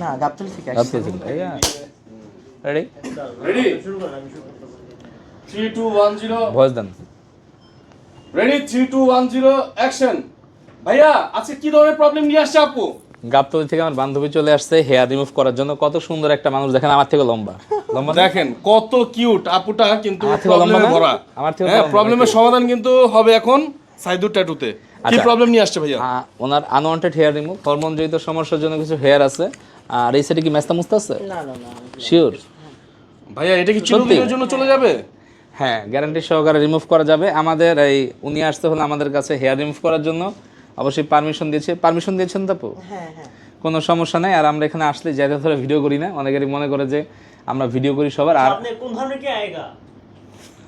না গাবতলি থেকে আসছি। গাবতলী থেকে ভাইয়া ready ready three two one zero voice then ready three two one zero action ভাইয়া আজকে কি ধরনের প্রবলেম নিয়ে আসছে আপু? গাবতলী থেকে আমার বান্ধবী চলে আসছে হেয়ার রিমুভ করার জন্য। কত সুন্দর একটা মানুষ দেখেন আমার থেকে লম্বা। লম্বা দেখেন কত কিউট আপুটা কিন্তু আমার থেকে প্রবলেমে ভরা। আমার থেকে হ্যাঁ প্রবলেমের সমাধান কিন্তু হবে এখন সাইদুর ট্যাটুতে। কি আচ্ছা। প্রবলেম নিয়ে আসছে ভাইয়া? ওনার আনওয়ান্টেড হেয়ার রিমুভ হরমোন জড়িত সমস্যার জন্য কিছু হেয়ার আছে। আর এই সাইডে কি মেস্তা মুস্তা আছে? শিওর ভাইয়া এটা কি চিরদিনের জন্য চলে যাবে? হ্যাঁ গ্যারান্টি সহকারে রিমুভ করা যাবে। আমাদের এই উনি আসতে হলে আমাদের কাছে হেয়ার রিমুভ করার জন্য অবশ্যই পারমিশন দিয়েছে। পারমিশন দিয়েছেন তো হ্যাঁ, হ্যাঁ। কোনো সমস্যা নাই। আর আমরা এখানে আসলে যাতে ধরে ভিডিও করি না। অনেকেরই মনে করে যে আমরা ভিডিও করি সবার। আর কোন ধরনের কি আয়গা?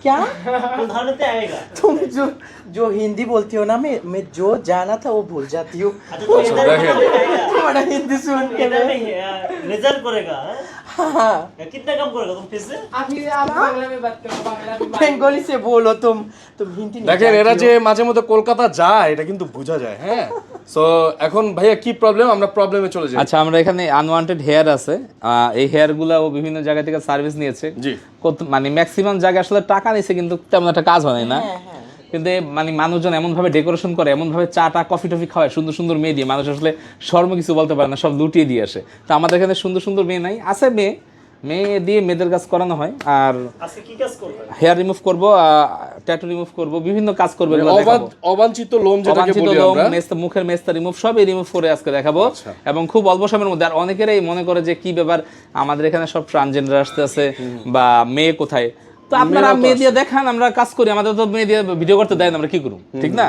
क्या कौन धर्म से आएगा तुम जो जो हिंदी बोलती हो ना मैं मैं जो जाना था वो भूल जाती हूँ अच्छा तो इधर देखिए। आएगा तुम्हारा हिंदी सुन के इधर मैं में रिजल्ट करेगा हाँ? हाँ कितना कम करेगा तुम फिर से अभी आप बांग्ला में बात करो बांग्ला में बात बंगाली से बोलो तुम तुम हिंदी नहीं দেখেন এরা जानती যে মাঝে মধ্যে কলকাতা যায় এটা কিন্তু বোঝা যায় হ্যাঁ সো এখন ভাইয়া কি প্রবলেম আমরা প্রবলেমে চলে যাই আচ্ছা আমরা এখানে আনওয়ান্টেড হেয়ার আছে আহ, এই হেয়ারগুলো ও বিভিন্ন জায়গা থেকে সার্ভিস নিয়েছে জি কত মানে ম্যাক্সিমাম জায়গায় আসলে টাকা নিচে কিন্তু তেমন একটা কাজ হয় না। হ্যাঁ, হ্যাঁ। কিন্তু মানে মানুষজন এমনভাবে ডেকোরেশন করে এমনভাবে কফি টফি খাওয়ায় সুন্দর সুন্দর মেয়ে দিয়ে মানুষ আসলে কিছু বলতে পারে না সব লুটিয়ে দিয়ে আসে। তো আমাদের এখানে সুন্দর সুন্দর মেয়ে নাই আছে মেয়ে। মেয়ে দিয়ে মেয়েদের কাজ করানো হয় আর হেয়ার রিমুভ ট্যাটু রিমুভ বিভিন্ন কাজ করবে লোম অবাঞ্ছিত লোম মেস্তা মুখের মেস্তা রিমুভ সবই রিমুভ করে আজকে দেখাবো। এবং খুব অল্প সময়ের মধ্যে আর অনেকেরাই মনে করে যে কি ব্যাপার আমাদের এখানে সব ট্রানজেন্ডার আসতে আছে বা মেয়ে কোথায়? তো আপনারা মেয়ে দিয়ে দেখান আমরা কাজ করি আমাদের তো মেয়ে দিয়ে ভিডিও করতে দেয় না আমরা কি করব ঠিক না?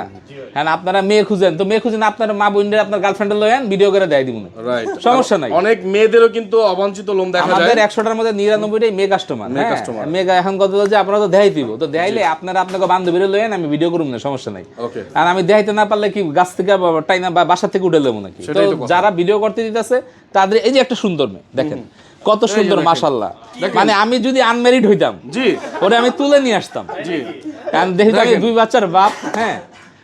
হ্যাঁ আপনারা মেয়ে খুঁজেন তো মেয়ে খুঁজেন আপনার মা বোনদের আপনার গার্লফ্রেন্ডে লয়েন ভিডিও করে দেয় দিব রাইট সমস্যা নাই। অনেক মেয়েদেরও কিন্তু অবাঞ্ছিত লোম দেখা যায়। আমাদের একশোটার মধ্যে নিরানব্বইটাই মেয়ে কাস্টমার মেয়ে customer। মেয়ে এখন কত যে আপনারা তো দেখাই দিব। তো দেখাইলে আপনারা আপনাকে বান্ধবীরা লয়েন আমি ভিডিও করুম না সমস্যা নাই। ওকে আর আমি দেখাইতে না পারলে কি গাছ থেকে টাইনা বা বাসা থেকে উঠে দেবো নাকি? তো। যারা ভিডিও করতে দিতেছে তাদের এই যে একটা সুন্দর মেয়ে দেখেন। কত সুন্দর মাশাল্লাহ মানে আমি যদি আনমেরিড হইতাম জি। ওরে আমি তুলে নিয়ে আসতাম। জি। কারণ দেখি দুই বাচ্চার বাপ হ্যাঁ।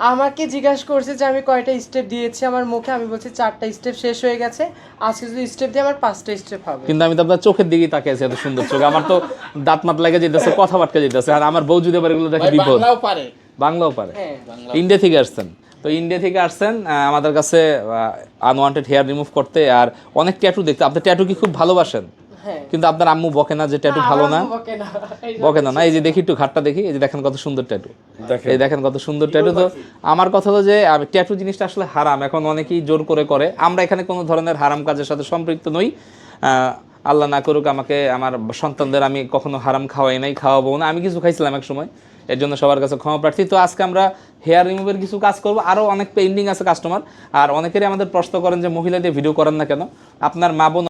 আমাকে জিজ্ঞাসা করছে যে আমি কয়টা স্টেপ দিয়েছি আমার মুখে আমি বলছি চারটা স্টেপ শেষ হয়ে গেছে আজকে যদি স্টেপ দিয়ে আমার পাঁচটা স্টেপ হবে। কিন্তু আমি তো আপনার চোখের দিকেই তাকিয়েছি এত সুন্দর চোখ। আমার তো দাঁত মাত লাগে যেতেছে কথা বাটকে যেতেছে আর আমার বউ যদি আবার এগুলো দেখে বিপদ বাংলাও পারে। ইন্ডিয়া থেকে আসছেন। তো ইন্ডিয়া থেকে আসছেন আমাদের কাছে আনওয়ান্টেড হেয়ার রিমুভ করতে আর অনেক ট্যাটু দেখতে। আপনি ট্যাটু কি খুব ভালোবাসেন? হ্যাঁ কিন্তু আপনার আম্মু বকে না যে ট্যাটু ভালো না? বকে না। এই যে- বকে না না? এই যে দেখি একটু ঘাটটা দেখি। এই যে দেখেন কত সুন্দর ট্যাটু এই দেখেন কত সুন্দর ট্যাটু তো আমার কথা হলো যে ট্যাটু জিনিসটা আসলে হারাম। এখন অনেকেই জোর করে করে। আমরা এখানে কোনো ধরনের হারাম কাজের সাথে সম্পৃক্ত নই। আল্লাহ না করুক আমাকে আমার সন্তানদের আমি কখনো হারাম খাওয়াই নাই খাওয়াবো না। আমি কিছু খাইছিলাম এক সময়। এর জন্য সবার কাছে ক্ষমা প্রার্থী। তো আজকে আমরা হেয়ার রিমুভের কিছু কাজ করব। আরও অনেক পেন্ডিং আছে কাস্টমার আর অনেকেরই আমাদের প্রশ্ন করেন যে মহিলাদের ভিডিও করেন না কেন? আপনার মা বোন